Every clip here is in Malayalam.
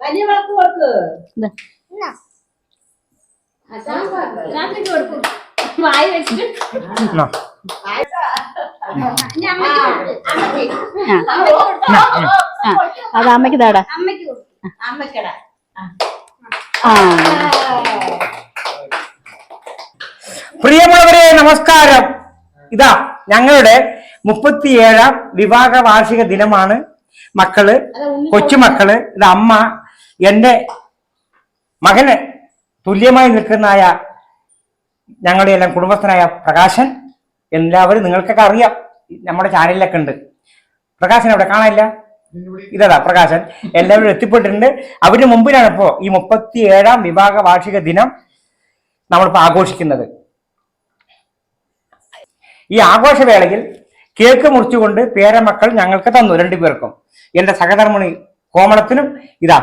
വലിയ വിളക്ക് കൊടുക്ക് വായി വെച്ചിട്ട് എന്നാ. അത് അമ്മയ്ക്ക് താടാ. അമ്മയ്ക്കടാ. പ്രിയമുള്ളവരെ നമസ്കാരം. ഇതാ ഞങ്ങളുടെ മുപ്പത്തിയേഴാം വിവാഹ വാർഷിക ദിനമാണ്. മക്കൾ കൊച്ചുമക്കൾ ഇത് അമ്മ എന്റെ മകന് തുല്യമായി നിൽക്കുന്നതായ ഞങ്ങളുടെ എല്ലാം കുടുംബസ്ഥനായ പ്രകാശൻ. എല്ലാവരും നിങ്ങൾക്കൊക്കെ അറിയാം. നമ്മുടെ ചാനലിലൊക്കെ ഉണ്ട്. പ്രകാശൻ അവിടെ കാണാനില്ല? ഇതാ പ്രകാശൻ. എല്ലാവരും എത്തിപ്പെട്ടിട്ടുണ്ട്. അവരുടെ മുമ്പിലാണ് ഇപ്പോ ഈ മുപ്പത്തി ഏഴാം വിഭാഗ വാർഷിക ദിനം നമ്മളിപ്പോ ആഘോഷിക്കുന്നത്. ഈ ആഘോഷവേളയിൽ കേക്ക് മുറിച്ചുകൊണ്ട് പേരമക്കൾ ഞങ്ങൾക്ക് തന്നു രണ്ടുപേർക്കും. എന്റെ സഹധർമ്മിണി കോമളത്തിനും ഇതാ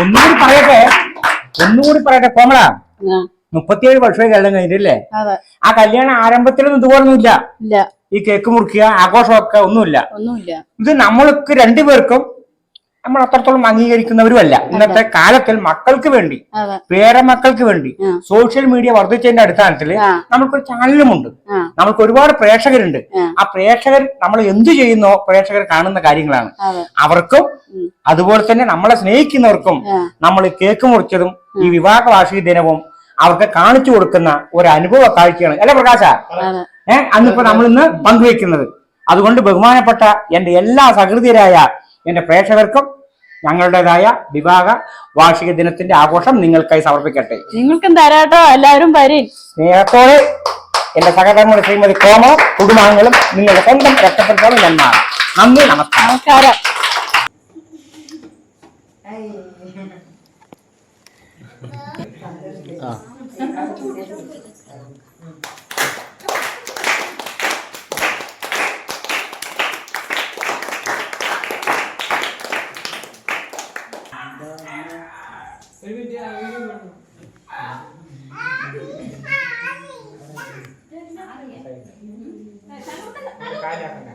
ഒന്നുകൂടി പറയട്ടെ. ഒന്നുകൂടി പറയട്ടെ കോമള. മുപ്പത്തിയേഴ് വർഷമായി കല്യാണം കഴിഞ്ഞില്ലേ അതെ. ആ കല്യാണം ആരംഭത്തിലൊന്നും ഇതുപോലൊന്നുമില്ല. ഈ കേക്ക് മുറിക്കുക ആഘോഷമൊക്കെ ഒന്നുമില്ല. ഒന്നുമില്ല. ഇത് നമ്മൾക്ക് രണ്ടുപേർക്കും നമ്മൾ അത്രത്തോളം അംഗീകരിക്കുന്നവരുമല്ല ഇന്നത്തെ കാലത്തിൽ മക്കൾക്ക് വേണ്ടി പേരമക്കൾക്ക് വേണ്ടി സോഷ്യൽ മീഡിയ വർദ്ധിച്ചതിന്റെ അടിസ്ഥാനത്തിൽ നമ്മൾക്കൊരു ചാനലുമുണ്ട്. നമുക്ക് ഒരുപാട് പ്രേക്ഷകരുണ്ട്. ആ. പ്രേക്ഷകർ നമ്മൾ എന്തു ചെയ്യുന്നോ പ്രേക്ഷകർ കാണുന്ന കാര്യങ്ങളാണ്. അവർക്കും അതുപോലെ തന്നെ നമ്മളെ സ്നേഹിക്കുന്നവർക്കും നമ്മൾ കേക്ക് മുറിച്ചതും ഈ വിവാഹ വാർഷിക ദിനവും അവർക്ക് കാണിച്ചു കൊടുക്കുന്ന ഒരു അനുഭവ കാഴ്ചയാണ്. അല്ലെ പ്രകാശ? ഏഹ് അന്നിപ്പോ നമ്മൾ ഇന്ന് പങ്കുവെക്കുന്നത്. അതുകൊണ്ട് ബഹുമാനപ്പെട്ട എന്റെ എല്ലാ സഹൃദയരായ എന്റെ പ്രേക്ഷകർക്കും ഞങ്ങളുടേതായ വിവാഹ വാർഷിക ദിനത്തിന്റെ ആഘോഷം നിങ്ങൾക്കായി സമർപ്പിക്കട്ടെ. നിങ്ങൾക്കും തരാട്ടോ എല്ലാവരും വരി. സ്നേഹത്തോടെ എന്റെ സഹകർമ്മ ശ്രീമതി കോമ കുടുംബാംഗങ്ങളും നിങ്ങളുടെ സ്വന്തം രക്തപ്പെടുത്താൻ എന്നാണ് നന്ദി നമസ്കാരം. നമസ്കാരം. 大家看看。